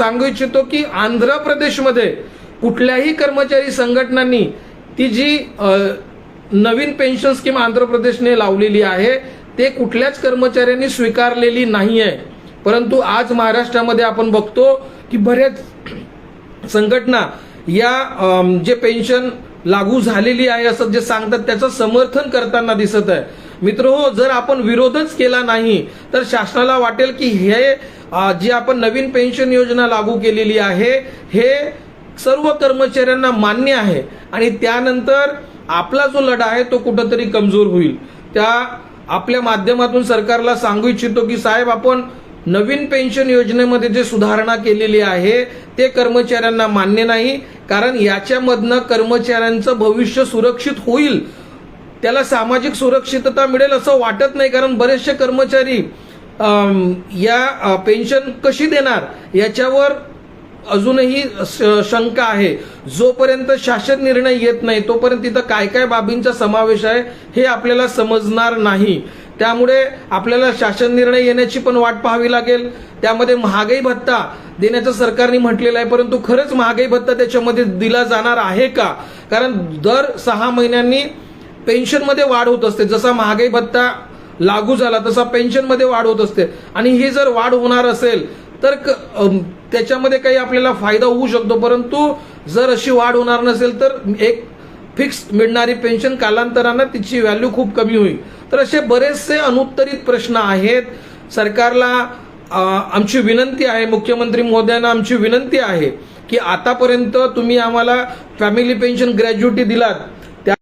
सांगू इच्छितो की आंध्र प्रदेशमध्ये कुठल्याही कर्मचारी संघटनांनी ती जी नवीन पेन्शन स्कीम आंध्र प्रदेशने लावलेली आहे ते कुठल्याच कर्मचाऱ्यांनी स्वीकारलेली नाही आहे परंतु आज महाराष्ट्रामध्ये आपण बघतो की बरेच संघटना या जे पेन्शन लागू झालेली आहे असं जे सांगतात त्याचं समर्थन करताना दिसत आहे. मित्र हो जर आपण विरोधच केला नाही तर शासनाला वाटेल की हे जी आपण नवीन पेन्शन योजना लागू केलेली आहे हे सर्व कर्मचाऱ्यांना मान्य आहे. आणि त्यानंतर आपला जो लढा आहे तो कुठंतरी कमजोर होईल. त्या आपल्या माध्यमातून सरकारला सांगू इच्छितो की साहेब आपण नवीन पेन्शन योजनेमध्ये जे सुधारणा केलेली आहे ते कर्मचाऱ्यांना मान्य नाही. कारण याच्यामधनं कर्मचाऱ्यांचं भविष्य सुरक्षित होईल. त्याला सामाजिक सुरक्षितता मिळेल असं वाटत नाही कारण बरेचसे कर्मचारी या पेन्शन कशी देणार? याच्यावर अजूनही श- शंका आहे. जोपर्यंत शासन निर्णय येत नाही तोपर्यंत तिथं काय काय बाबींचा समावेश आहे हे आपल्याला समजणार नाही. त्यामुळे आपल्याला शासन निर्णय येण्याची पण वाट पाहावी लागेल. त्यामध्ये महागाई भत्ता देण्याचं सरकारने म्हटलेलं आहे परंतु खरंच महागाई भत्ता त्याच्यामध्ये दिला जाणार आहे का? कारण दर सहा महिन्यांनी पेन्शनमध्ये वाढ होत असते. जसा महागाई भत्ता लागू झाला तसा पेन्शनमध्ये वाढ होत असते. आणि ही जर वाढ होणार असेल तर क- त्याच्यामध्ये काही आपल्याला फायदा होऊ शकतो. परंतु जर अशी वाढ होणार नसेल तर एक फिक्स मिळणारी पेन्शन कालांतरानं तिची व्हॅल्यू खूप कमी होईल. तर असे बरेचसे अनुत्तरित प्रश्न आहेत. सरकारला आमची विनंती आहे मुख्यमंत्री मोदयांना आमची विनंती आहे की आतापर्यंत तुम्ही आम्हाला फॅमिली पेन्शन ग्रॅज्युटी दिलात. त्या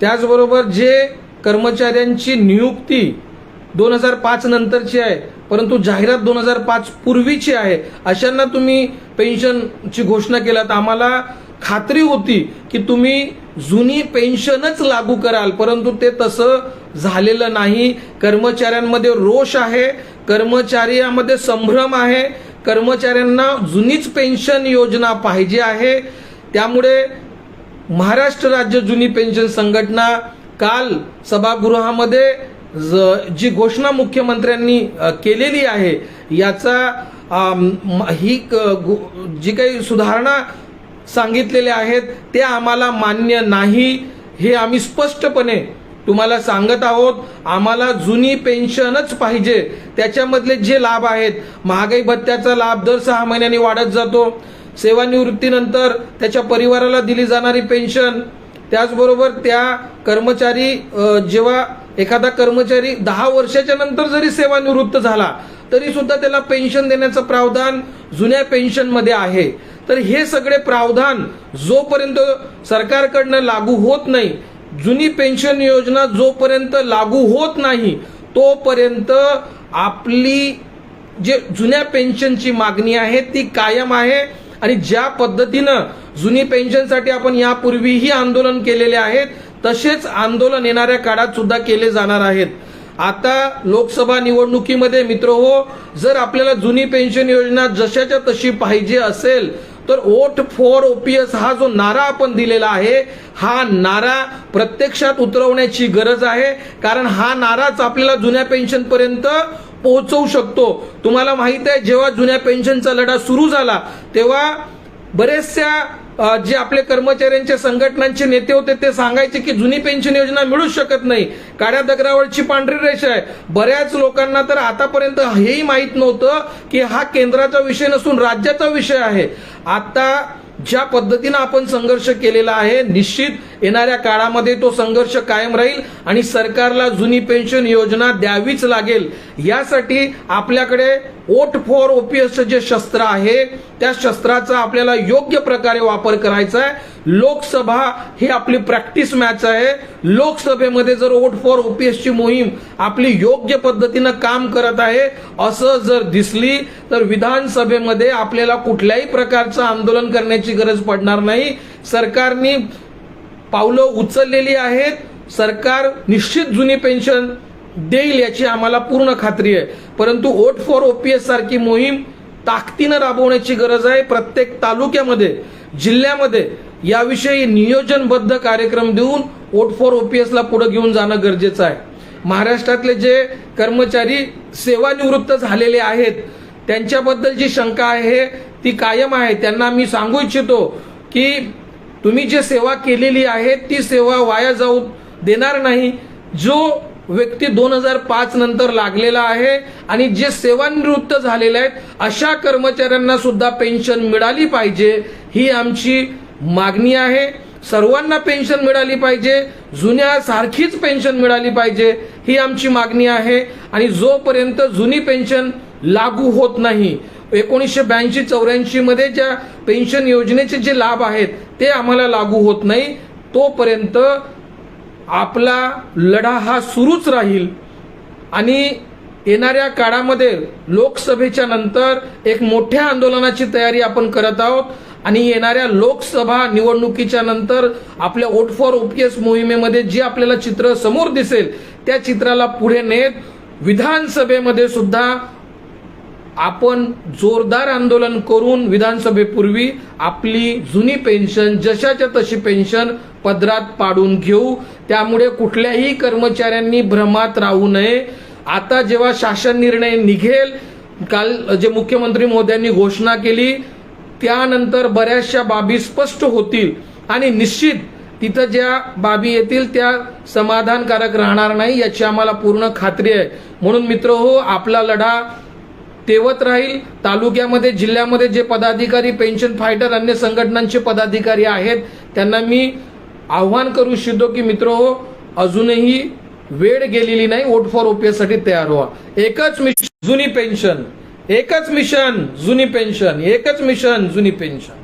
त्याचबरोबर जे कर्मचाऱ्यांची नियुक्ती दोन हजार पाच नंतरची आहे परंतु जाहिरात दोन हजार पाच पूर्वीची आहे. अशांना तुम्ही पेन्शनची घोषणा केलात. आम्हाला खात्री होती की तुम्ही जुनी पेन्शनच लागू कराल परंतु ते तसं झालेलं नाही. कर्मचाऱ्यांमध्ये रोष आहे कर्मचाऱ्यामध्ये संभ्रम आहे कर्मचाऱ्यांना जुनीच पेन्शन योजना पाहिजे आहे. त्यामुळे महाराष्ट्र राज्य जुनी पेन्शन संघटना काल सभागृहामध्ये ज- जी घोषणा मुख्यमंत्र्यांनी केलेली आहे याचा ही क- जी काही सुधारणा सांगितलेल्या आहेत ते आम्हाला मान्य नाही हे आम्ही स्पष्टपणे तुम्हाला सांगत आहोत. आम्हाला जुनी पेन्शनच पाहिजे. त्याच्यामधले जे लाभ आहेत महागाई भत्त्याचा लाभ दर सहा महिन्यांनी वाढत जातो. सेवानिवृत्तीनंतर त्याच्या परिवाराला दिली जाणारी पेन्शन त्याचबरोबर त्या कर्मचारी जेव्हा एखादा कर्मचारी दहा वर्षाच्या नंतर जरी सेवानिवृत्त झाला तरी सुद्धा त्याला पेन्शन देण्याचं प्रावधान जुन्या पेन्शनमध्ये आहे. तर हे सगळे प्रावधान जोपर्यंत सरकारकडनं लागू होत नाही जुनी पेन्शन योजना जोपर्यंत लागू होत नाही तोपर्यंत आपली जे जुन्या पेन्शनची मागणी आहे ती कायम आहे. आणि ज्या पद्धतीनं जुनी पेन्शनसाठी आपण यापूर्वीही आंदोलन केलेले आहेत. तसेच आंदोलन येणाऱ्या काळात सुद्धा केले जाणार आहेत. आता लोकसभा निवडणुकीमध्ये मित्र हो जर आपल्याला जुनी पेन्शन योजना जशाच्या तशी पाहिजे असेल तर वोट फॉर ओपीएस हा जो नारा आपण दिलेला आहे हा नारा प्रत्यक्षात उतरवण्याची गरज आहे. कारण हा नाराच आपल्याला जुन्या पेन्शन पर्यंत पोहोचवू शकतो. तुम्हाला माहीत आहे जेव्हा जुन्या पेन्शनचा लढा सुरू झाला तेव्हा बरेचशा जे आपले कर्मचाऱ्यांच्या संघटनांचे नेते होते ते सांगायचे की जुनी पेन्शन योजना मिळू शकत नाही. काळ्या दगरावरची पांढरी रेषा आहे. बऱ्याच लोकांना तर आतापर्यंत हेही माहीत नव्हतं की हा केंद्राचा विषय नसून राज्याचा विषय आहे. आता ज्या पद्धतीनं आपण संघर्ष केलेला आहे निश्चित येणाऱ्या काळामध्ये तो संघर्ष कायम राहील आणि सरकारला जुनी पेन्शन योजना द्यावीच लागेल. यासाठी आपल्याकडे वोट फॉर ओपीएसचं जे शस्त्र आहे त्या शस्त्राचा आपल्याला योग्य प्रकारे वापर करायचा आहे. लोकसभा ही आपली प्रॅक्टिस मॅच आहे. लोकसभेमध्ये जर वोट फॉर ओपीएसची मोहीम आपली योग्य पद्धतीनं काम करत आहे असं जर दिसली तर विधानसभेमध्ये आपल्याला कुठल्याही प्रकारचं आंदोलन करण्याची गरज पडणार नाही. सरकारने पावलं उचललेली आहेत. सरकार निश्चित जुनी पेन्शन देईल याची आम्हाला पूर्ण खात्री आहे. परंतु ओट फॉर ओपीएस सारखी मोहीम ताकदीनं राबवण्याची गरज आहे. प्रत्येक तालुक्यामध्ये जिल्ह्यामध्ये याविषयी नियोजनबद्ध कार्यक्रम देऊन ओट फॉर ओपीएसला पुढे घेऊन जाणं गरजेचं आहे. महाराष्ट्रातले जे कर्मचारी सेवानिवृत्त झालेले आहेत त्यांच्याबद्दल जी शंका आहे ती कायम आहे. त्यांना मी सांगू इच्छितो की तुम्ही जी सेवा केलेली आहे ती सेवा वाया जाऊ देणार नाही. जो व्यक्ती दोन हजार पाच नंतर लागलेला आहे आणि जे सेवानिवृत्त झालेले आहेत अशा कर्मचाऱ्यांना सुद्धा पेन्शन मिळाली पाहिजे ही आमची मागणी आहे. सर्वांना पेन्शन मिळाली पाहिजे जुन्या सारखीच पेन्शन मिळाली पाहिजे ही आमची मागणी आहे. आणि जोपर्यंत जुनी पेन्शन लागू होत नाही एकोणीसशे ब्याऐंशी चौऱ्याऐंशी मध्ये ज्या पेन्शन योजनेचे जे लाभ आहेत ते आम्हाला लागू होत नाही. तोपर्यंत आपला लढा हा सुरूच राहील. आणि येणाऱ्या काळामध्ये लोकसभेच्या नंतर एक मोठ्या आंदोलनाची तयारी आपण करत आहोत. आणि येणाऱ्या लोकसभा निवडणुकीच्या नंतर आपल्या वोट फॉर ओपीएस मोहिमेमध्ये जे आपल्याला चित्र समोर दिसेल त्या चित्राला पुढे नेत विधानसभेमध्ये सुद्धा आपण जोरदार आंदोलन करून विधानसभेपूर्वी आपली जुनी पेन्शन जशाच्या तशी पेन्शन पदरात पाडून घेऊ. त्यामुळे कुठल्याही कर्मचाऱ्यांनी भ्रमात राहू नये. आता जेव्हा शासन निर्णय निघेल काल जे मुख्यमंत्री मोद्यांनी घोषणा केली त्यानंतर बऱ्याचशा बाबी स्पष्ट होतील. आणि निश्चित तिथं ज्या बाबी येतील त्या समाधानकारक राहणार नाही याची आम्हाला पूर्ण खात्री आहे. म्हणून मित्र हो आपला लढा तेवत राहील. तालुक्यामध्ये जिल्ह्यामध्ये जे पदाधिकारी पेन्शन फायटर अन्य संघटनांचे पदाधिकारी आहेत त्यांना मी आव्हान करू इच्छितो की मित्र हो अजूनही वेळ गेलेली नाही. वोट फॉर ओपीएससाठी तयार व्हा. एकच मिशन जुनी पेन्शन एकच मिशन जुनी पेन्शन एकच मिशन जुनी पेन्शन